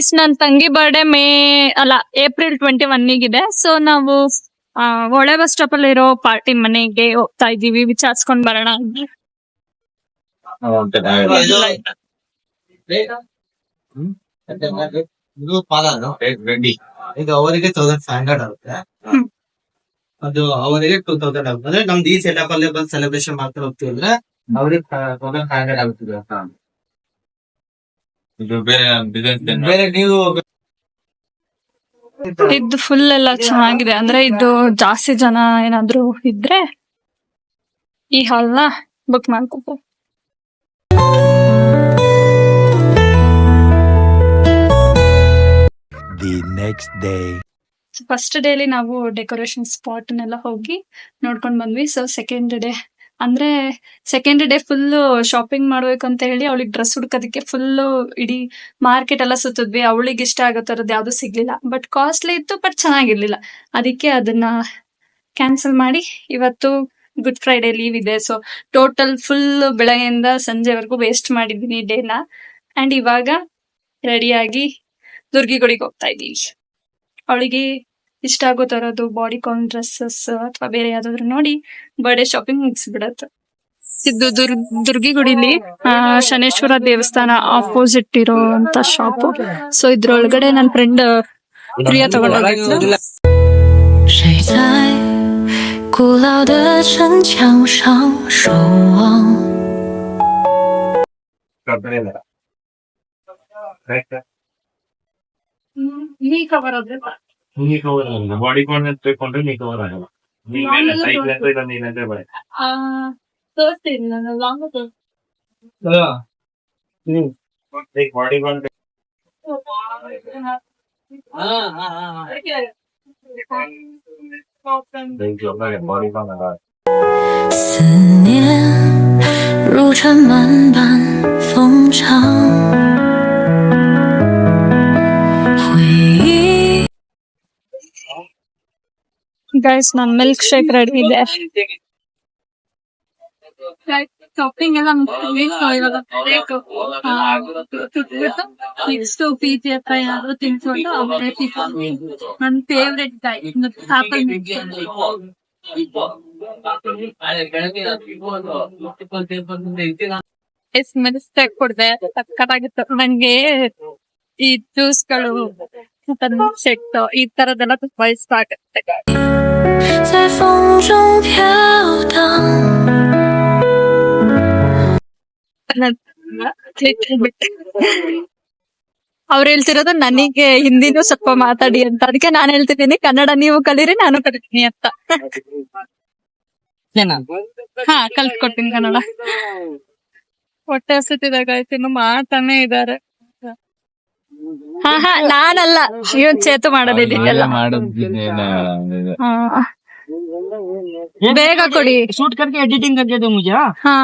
Guys ನನ್ ತಂಗಿ birthday May ಅಲ್ಲ ಏಪ್ರಿಲ್ ಟ್ವೆಂಟಿ ಒನ್ನಿಗಿದೆ ಸೊ ನಾವು ಆ, ಒಳೆ ಬಸ್ ಸ್ಟಾಪ್ ಅಲ್ಲಿ ಇರೋ ಪಾರ್ಟಿ ಮನೆಗೆ ಹೋಗ್ತಾ ಇದೀವಿ ವಿಚಾರಿಸ್ಕೊಂಡ್ ಬರೋಣ ಅಂತ. ಇದು ಪಾಲಾನು ಇದು ಅವರಿಗೆ ತೌಸಂಡ್ ಫೈವ್ ಹಂಡ್ರೆಡ್ ಆಗುತ್ತೆ. ಹ್ಮ್. ಅದು ಅವರಿಗೆ ಟೂ ತೌಸಂಡ್ ಆಗುತ್ತೆ. ಅಂದ್ರೆ ನಮ್ದು ಈ ಸೆಟಪ್ ಅಲ್ಲಿ ಬಂದು ಸೆಲೆಬ್ರೇಷನ್ ಮಾಡ್ತಾ ಹೋಗ್ತೀವಿ ಅಂದ್ರೆ ಅವ್ರಿಗೆ ತೌಸಂಡ್ ಫೈವ್ ಹಂಡ್ರೆಡ್ ಆಗುತ್ತದೆ ಇದು ಬೇರೆ ಡಿಸೈನ್ ಬೇರೆ ನೀವು ಇದು ಫುಲ್ ಎಲ್ಲ ಚೆನ್ನಾಗಿದೆ. ಅಂದ್ರೆ ಇದು ಜಾಸ್ತಿ ಜನ ಏನಾದ್ರು ಇದ್ರೆ ಈ ಹಾಲ್ನ ನ ಬುಕ್ ಮಾಡ್ಕೋಬಹುದು the next day. ಫಸ್ಟ್ ಡೇಲಿ ನಾವು ಡೆಕೋರೇಷನ್ ಸ್ಪಾಟ್ ನೆಲ್ಲ ಹೋಗಿ ನೋಡ್ಕೊಂಡ್ ಬಂದ್ವಿ. ಸೊ ಸೆಕೆಂಡ್ ಡೇ ಅಂದ್ರೆ ಸೆಕೆಂಡ್ ಡೇ ಫುಲ್ ಶಾಪಿಂಗ್ ಮಾಡ್ಬೇಕು ಅಂತ ಹೇಳಿ ಅವಳಿಗೆ ಡ್ರೆಸ್ ಹುಡ್ಕೋದಕ್ಕೆ ಫುಲ್ ಇಡೀ ಮಾರ್ಕೆಟ್ ಎಲ್ಲ ಸುತ್ತಿದ್ವಿ. ಅವಳಿಗೆ ಇಷ್ಟ ಆಗೋ ತರದ್ ಯಾವ್ದು ಸಿಗ್ಲಿಲ್ಲ. ಬಟ್ ಕಾಸ್ಟ್ಲಿ ಇತ್ತು ಬಟ್ ಚೆನ್ನಾಗಿರ್ಲಿಲ್ಲ. ಅದಕ್ಕೆ ಅದನ್ನ ಕ್ಯಾನ್ಸಲ್ ಮಾಡಿ ಇವತ್ತು ಗುಡ್ ಫ್ರೈಡೇ ಲೀವ್ ಇದೆ. ಸೊ ಟೋಟಲ್ ಫುಲ್ ಬೆಳಗ್ಗೆಯಿಂದ ಸಂಜೆವರೆಗೂ ವೇಸ್ಟ್ ಮಾಡಿದ್ದೀನಿ ಡೇನ. ಅಂಡ್ ಇವಾಗ ರೆಡಿಯಾಗಿ ದುರ್ಗಿಗಳಿಗೆ ಹೋಗ್ತಾ ಇದೀವಿ ಅವಳಿಗೆ ಇಷ್ಟ ಆಗೋ ತರದ್ದು ಬಾಡಿ ಕಾನ್ ಡ್ರೆಸ್ಸಸ್ ಅಥವಾ ಬೇರೆ ಯಾವ್ದಾದ್ರು ನೋಡಿ ಬರ್ಡೇ ಶಾಪಿಂಗ್ ಮುಗಿಸ್ಬಿಡತ್ತೆ ಇದು ದುರ್ ದುರ್ಗಿಗುಡಿಲಿ ಆ, ಶನೇಶ್ವರ ದೇವಸ್ಥಾನ ಆಪೋಸಿಟ್ ಇರೋಂತ ಶಾಪ್ ಸೊ ಇದ್ರೊಳಗಡೆ ನನ್ನ ಫ್ರೆಂಡ್ ಪ್ರಿಯಾ ತಗೊಂಡೋಗಿದ್ಲು 谁在古老的城墙上守望？ ನೀ ಕವರ್ ಆದ್ರೆ ನೀ ಕವರ್ ಆಗಲ್ಲ ಬಾಡಿ ಕಾನ್ ತಗೊಂಡ್ರೆ ನೀ ಕವರ್ ಆಗಲ್ಲ ನೀವೇನೆ ಸೈಡ್ ಲೆಂತ್ ಇಲ್ಲ ನೀನಂದ್ರೆ ಬರ ತೋರಿಸ್ತೀನಿ ನಾನು long bodycon bodycon ಅಲ್ಲ 思念如春满般风长， ಗೈಸ್ ನನ್ ಮಿಲ್ಕ್ ಶೇಕ್ ರೆಡಿ ಇದೆ. ಶಾಪಿಂಗ್ ಎಲ್ಲ ಮುಗ್ಸ್ಕೊಂಡು ಇವಾಗ ಬೇಕು ನೆಕ್ಸ್ಟ್ ಪಿ ಜಿ ಹತ್ರ ಏನಾದ್ರು ತಿನ್ಸ್ಕೊಂಡು ಅವರೇ ನನ್ ಫೇವ್ರೆಟ್ ಗಾಯ್ ಆಪಲ್ ಎಸ್ ಮೆಡಿಸ್ತೆ ಕೊಡ್ದೆ. ಸಕ್ಕತ್ತಾಗಿತ್ತು ನಂಗೆ ಈ ಜ್ಯೂಸ್ಗಳು ಶೆಟ್ ಈ ತರದೆಲ್ಲ ತುಂಬಾ ಇಷ್ಟ ಆಗುತ್ತೆ. ಅವ್ರು ಹೇಳ್ತಿರೋದು ನನಗೆ ಹಿಂದಿನೂ ಸ್ವಲ್ಪ ಮಾತಾಡಿ ಅಂತ. ಅದಕ್ಕೆ ನಾನು ಹೇಳ್ತಿದ್ದೀನಿ ಕನ್ನಡ ನೀವು ಕಲೀರಿ ನಾನು ಕಲಿತೀನಿ ಅಂತ. ಹಾ ಕಲ್ತ್ಕೊಡ್ತೀನಿ ಕನ್ನಡ. ಹೊಟ್ಟೆ ಹಸಿತಿದಾಗ ಮಾತಾನೇ ಮಾಡ್ತಾನೆ ಇದಾರೆ ಹಾ ಹಾ ನಾನಲ್ಲ. ಇವನ್ ಚೇತು ಮಾಡೋದಿಲ್ಲ ಬೇಗ ಕೊಡಿ. ಶೂಟ್ ಕರ್ಕೆ ಎಡಿಟಿಂಗ್ ಕರ್ಕೆ ದು ಮುಜೆ ಹಾ.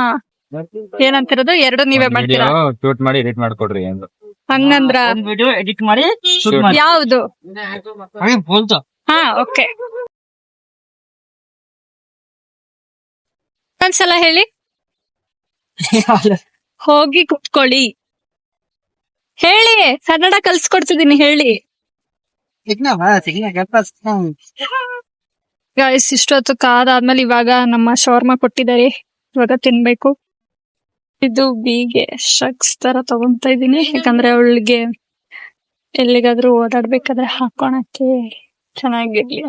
ಏನಂತಿರೋದು? ಎರಡು ನೀವೇ ಮಾಡ್ತೀರಾ? ಶೂಟ್ ಮಾಡಿ ಎಡಿಟ್ ಮಾಡ್ಕೊಡ್ರಿ ಎಂದು. ಹಂಗಂದ್ರ? ವಿಡಿಯೋ ಎಡಿಟ್ ಮಾಡಿ ಶೂಟ್ ಮಾಡಿ. ಯಾವುದು? ಹಾ ಓಕೆ. ಒಂದ್ಸಲ ಹೇಳಿ. ಹೋಗಿ ಕುತ್ಕೊಳ್ಳಿ. ಹೇಳಿ ಕನ್ನಡ ಕಲ್ಸ್ಕೊಡ್ತಿದೀನಿ ಹೇಳಿ ಸಿಗ್ನಾ ಬಾ ಸಿಗ್ನಾ ಕೆಲ್ಸ ಗಾಯ್ಸ್ ಇಷ್ಟೊತ್ತು ಕಾದಾದ್ಮೇಲೆ ಇವಾಗ ನಮ್ಮ ಶವರ್ಮ ಕೊಟ್ಟಿದ್ದಾರೆ ಇವಾಗ ತಿನ್ಬೇಕು ಇದು ಬೀಗೆ ಶಕ್ಸ್ ತರ ತಗೊಂತ ಇದೀನಿ ಯಾಕಂದ್ರೆ ಅವಳಿಗೆ ಎಲ್ಲಿಗಾದ್ರೂ ಓಡಾಡ್ಬೇಕಾದ್ರೆ ಹಾಕೋಣಕ್ಕೆ ಚೆನ್ನಾಗಿರ್ಲಿ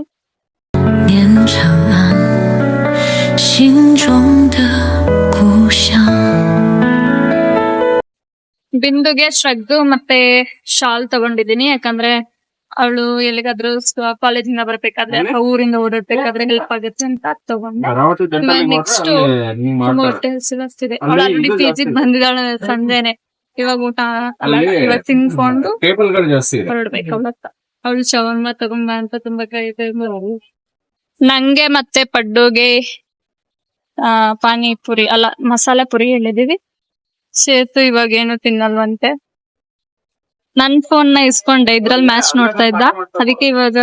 念长安，心中的 ಬಿಂದುಗೆ ಶ್ರಗ್ದು ಮತ್ತೆ ಶಾಲ್ ತಗೊಂಡಿದೀನಿ ಯಾಕಂದ್ರೆ ಅವಳು ಎಲ್ಲಿಗಾದ್ರೂ ಕಾಲೇಜಿಂದ ಬರ್ಬೇಕಾದ್ರೆ ಅಥವಾ ಊರಿಂದ ಓಡಾಡ್ಬೇಕಾದ್ರೆ ಹೆಲ್ಪ್ ಆಗುತ್ತೆ ಅಂತ ತಗೊಂಡೆ. ನೆಕ್ಸ್ಟ್ ತುಂಬಾ ಹೊಟ್ಟೆ ಹಸಿವಾಗ್ತಿದೆ ಅವಳು ಆಲ್ರೆಡಿ ಪಿ ಜಿ ಬಂದಿದ್ದಾಳೆ ಸಂಜೆನೆ. ಇವಾಗ ಊಟ ಇವಾಗ ತಿನ್ಕೊಂಡು ಹೊರಡ್ಬೇಕು ಅವಳತ್ತ ಅವಳು ಶವರ್ಮ ತಗೊಂಬ ಅಂತ ತುಂಬಾ ಕೈದೆ ನಂಗೆ ಮತ್ತೆ ಪಡ್ಡುಗೆ ಆ ಪಾನಿಪುರಿ ಅಲ್ಲ ಮಸಾಲೆ ಪುರಿ ಹೇಳಿದೀವಿ ಚೇತು ಇವಾಗ ಏನು ತಿನ್ನಲ್ವಂತೆ? ನನ್ ಫೋನ್ನ ಇಸ್ಕೊಂಡೆ ಇದ್ರಲ್ಲಿ ಮ್ಯಾಚ್ ನೋಡ್ತಾ ಇದ್ದ. ಅದಕ್ಕೆ ಇವಾಗ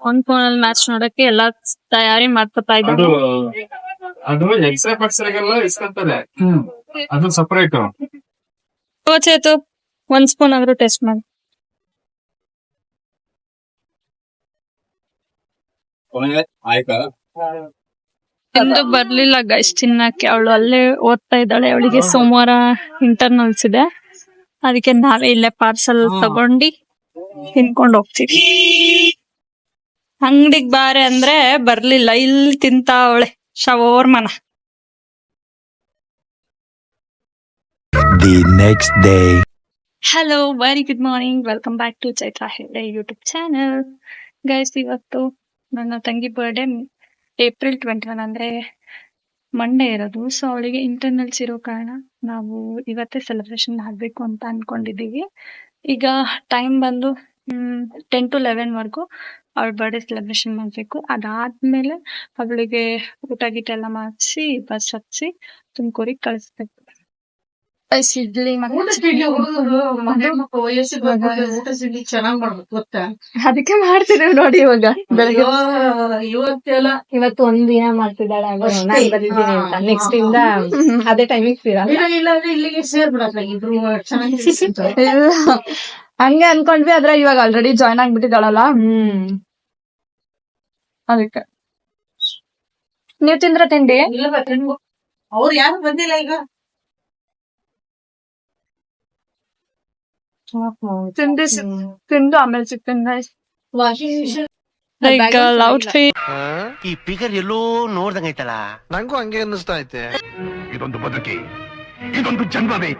ಒಂದ್ ಫೋನ್ ಅಲ್ಲಿ ಮ್ಯಾಚ್ ನೋಡಕ್ಕೆ ಎಲ್ಲಾ ತಯಾರಿ ಮಾಡ್ಕೊತಾ ಇದ್ದ. ಓ ಚೇತು ಒಂದ್ ಸ್ಪೂನ್ ಆದ್ರೂ ಟೆಸ್ಟ್ ಮಾಡಿ. ಆಯ್ತಾ? ಇಂದು ಬರ್ಲಿಲ್ಲ ಗೈಸ್ ತಿನ್ನಕ್ಕೆ ಅವಳು ಅಲ್ಲೇ ಓದ್ತಾ ಇದ್ದಾಳೆ. ಅವಳಿಗೆ ಸೋಮವಾರ ಇಂಟರ್ನಲ್ಸ್ ಇದೆ. ಅದಕ್ಕೆ ನಾವೇ ಇಲ್ಲೇ ಪಾರ್ಸಲ್ ತಗೊಂಡಿ ತಿನ್ಕೊಂಡ್ ಹೋಗ್ತೀವಿ. ಅಂಗಡಿಗ್ ಬಾರೆ ಅಂದ್ರೆ ಬರ್ಲಿಲ್ಲ. ಇಲ್ಲಿ ತಿಂತ ಅವಳೆ ಶವೋರ್ಮನ. The next day hello very good morning welcome back to Chaitra Hegde YouTube channel guys ಇವತ್ತು ನನ್ನ ತಂಗಿ ಬರ್ಡೇ ಏಪ್ರಿಲ್ ಟ್ವೆಂಟಿ ಒನ್ ಅಂದ್ರೆ ಮಂಡೇ ಇರೋದು. ಸೊ ಅವಳಿಗೆ ಇಂಟರ್ನಲ್ಸ್ ಇರೋ ಕಾರಣ ನಾವು ಇವತ್ತೇ ಸೆಲೆಬ್ರೇಷನ್ ಮಾಡಬೇಕು ಅಂತ ಅನ್ಕೊಂಡಿದ್ದೀವಿ. ಈಗ ಟೈಮ್ ಬಂದು ಟೆನ್ ಟು ಲೆವೆನ್ ವರೆಗೂ ಅವಳ ಬರ್ಡೇ ಸೆಲೆಬ್ರೇಷನ್ ಮಾಡಬೇಕು. ಅದಾದ್ಮೇಲೆ ಅವಳಿಗೆ ಊಟ ಗೀಟ ಎಲ್ಲ ಮಾಡಿಸಿ, ಬಸ್ ಹಚ್ಚಿ ತುಮಕೂರಿಗೆ ಕಳಿಸ್ಬೇಕು. ಅದಕ್ಕೆ ಮಾಡ್ತಿದ್ದೇವೆ ನೋಡಿ ಇವಾಗ ಬೆಳಗ್ಗೆ. ಇವತ್ತೆಲ್ಲ ಇವತ್ತು ಒಂದ್ ದಿನ ಮಾಡ್ತಿದ್ದಾಳೆ ಬಂದಿದ್ದೀನಿ ಅಂತ. ನೆಕ್ಸ್ಟ್ ಇಂದ ಅದೇ ಟೈಮಿಗೆ ಇಲ್ಲ ಹಂಗೆ ಅನ್ಕೊಂಡ್ವಿ ಆದ್ರೆ ಇವಾಗ ಆಲ್ರೆಡಿ ಜಾಯ್ನ್ ಆಗ್ಬಿಟ್ಟಿದ್ದಾಳಲ್ಲ. ಹ್ಮ್. ಅದಕ್ಕೆ. ನೀವ್ ತಿಂದ್ರ ತಿಂಡಿ? ಅವ್ರು ಯಾರು ಬಂದಿಲ್ಲ ಈಗ? ತಿಂಡಿ ತಿಂದು ಆಮೇಲೆ ಸಿಗ್ತೀನಿ guys. Like, uh, outfit ಈ ಫಿಗರ್ ಎಲ್ಲೋ ನೋಡ್ದಂಗೈತಲ್ಲ ನಂಗೂ ಹಂಗೆ ಅನ್ನಿಸ್ತಾ ಐತೆ. ಇದೊಂದು ಬದುಕಿ ಇದೊಂದು ಜನ್ಮವೇ.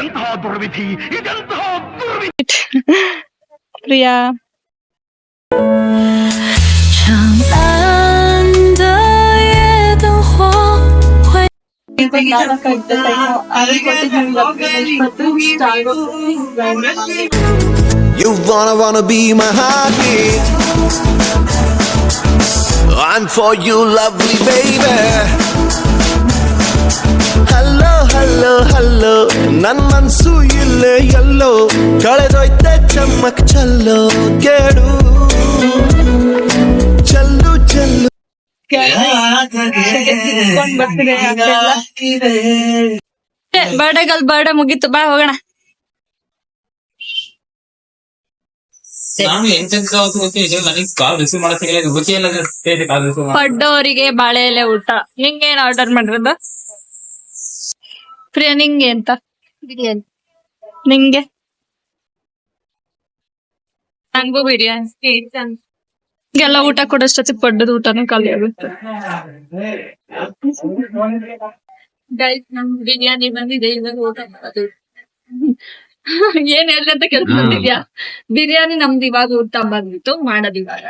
ಎಂತಹ ದುರ್ವಿಧಿ ಇದೆಂತಹ ದುರ್ವಿಧಿ. Priya. You wanna wanna be my heartbeat I'm for you lovely baby hello hello hello ನನ್ನ ಮನ್ಸು ಇಲ್ಲೇ ಎಲ್ಲೋ ಕಳೆದೋಯ್ತೆ ಚಮ್ಮಕ್ ಚಲ್ಲೋ ಕೇಳು ಚಲ್ಲು ಚಲ್ಲು ಬರ್ಡೇಗಲ್ ಬರ್ಡೇ ಮುಗೀತು ಬಾ ಹೋಗೋಣ. ಪಡ್ಡೋರಿಗೆ ಬಾಳೆ ಎಲೆ ಊಟ. ನಿಂಗೇನ್ ಆರ್ಡರ್ ಮಾಡಿರೋದು? ಪ್ರಿಯಾ ನಿಂಗೆ ಅಂತ ನಿಂಗೆ? ನಂಗೂ ಬಿರಿಯಾನಿ. ಎಲ್ಲ ಊಟ ಕೊಡೋಷ್ಟೊತ್ತಿಗೆ ಪಡ್ಡದ ಊಟನೂ ಖಾಲಿ ಆಗುತ್ತೆ. ನಮ್ ಬಿರಿಯಾನಿ ಬಂದಿದೆ ಇವಾಗ ಊಟ ಮಾಡೋದು. ಏನ್ ಹೇಳಿ ಅಂತ ಕೆಲ್ಸ ಬಂದಿದ್ಯಾ ಬಿರಿಯಾನಿ ನಮ್ದು ಇವಾಗ ಊಟ ಬಂದಿತ್ತು ಮಾಡೋದು ಇವಾಗ.